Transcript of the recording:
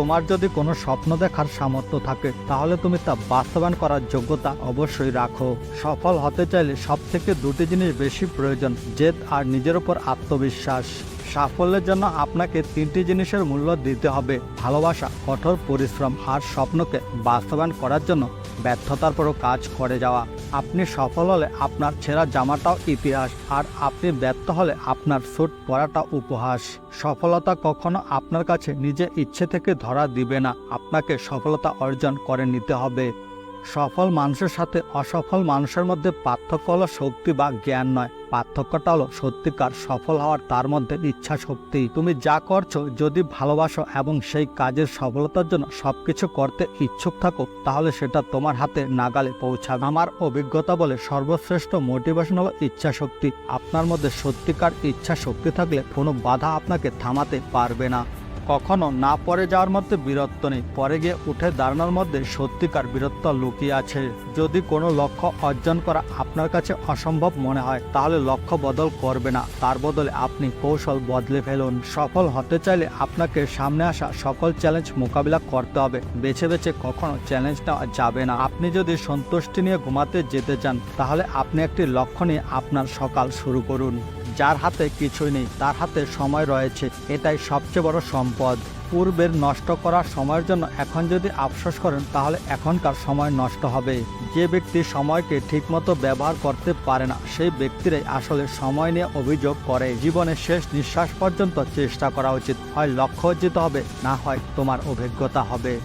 তোমার যদি কোনো স্বপ্ন দেখার সামর্থ্য থাকে, তাহলে তুমি তা বাস্তবায়ন করার যোগ্যতা অবশ্যই রাখো। সফল হতে চাইলে সব থেকে দুটি জিনিস বেশি প্রয়োজন, জেদ আর নিজের উপর আত্মবিশ্বাস। সাফল্যের জন্য আপনাকে তিনটি জিনিসের মূল্য দিতে হবে। ভালোবাসা, কঠোর পরিশ্রম আর স্বপ্নকে বাস্তবায়ন করার জন্য ব্যর্থতার পরও কাজ করে যাওয়া। আপনি সফল হলে আপনার ছেঁড়া জামাটাও ইতিহাস আর আপনি ব্যর্থ হলে আপনার স্যুট পরাটা উপহাস। সফলতা কখনো আপনার কাছে নিজে ইচ্ছে থেকে ধরা দিবে না। আপনাকে সফলতা অর্জন করে নিতে হবে। সফল মানুষের সাথে অসফল মানুষের মধ্যে পার্থক্য হলো শক্তি বা জ্ঞান নয়। পার্থক্যটা হলো সত্যিকার সফল হওয়ার তার মধ্যে ইচ্ছা শক্তি। তুমি যা করছ, যদি ভালোবাসো এবং সেই কাজের সফলতার জন্য সবকিছু করতে ইচ্ছুক থাকো, তাহলে সেটা তোমার হাতে নাগালে পৌঁছাবে। আমার অভিজ্ঞতা বলে সর্বশ্রেষ্ঠ মোটিভেশন হলো ইচ্ছা শক্তি। আপনার মধ্যে সত্যিকার ইচ্ছা শক্তি থাকলে কোনো বাধা আপনাকে থামাতে পারবে না। কখনো না পরে যাওয়ার মধ্যে বীরত্ব নেই। পরে গিয়ে উঠে দাঁড়ানোর মধ্যে সত্যিকার বীরত্ব লুকিয়ে আছে। যদি কোনো লক্ষ্য অর্জন করা আপনার কাছে অসম্ভব মনে হয়, তাহলে লক্ষ্য বদল করবে না। তার বদলে আপনি কৌশল বদলে ফেলুন। সফল হতে চাইলে আপনাকে সামনে আসা সকল চ্যালেঞ্জ মোকাবিলা করতে হবে। বেছে বেছে কখনো চ্যালেঞ্জ নেওয়া যাবে না। আপনি যদি সন্তুষ্টি নিয়ে ঘুমাতে যেতে চান, তাহলে আপনি একটি লক্ষ্য নিয়ে আপনার সকাল শুরু করুন। যার হাতে কিছুই নেই, তার হাতে সময় রয়েছে। এটাই সবচেয়ে বড় সম্পদ। পূর্বের নষ্ট করার সময়ের জন্য এখন যদি আফসোস করেন, তাহলে এখনকার সময় নষ্ট হবে। যে ব্যক্তি সময়কে ঠিকমতো ব্যবহার করতে পারে না, সেই ব্যক্তিরাই আসলে সময় নিয়ে অভিযোগ করে। জীবনের শেষ নিঃশ্বাস পর্যন্ত চেষ্টা করা উচিত। হয় লক্ষ্য অর্জিত হবে, না হয় তোমার অভিজ্ঞতা হবে।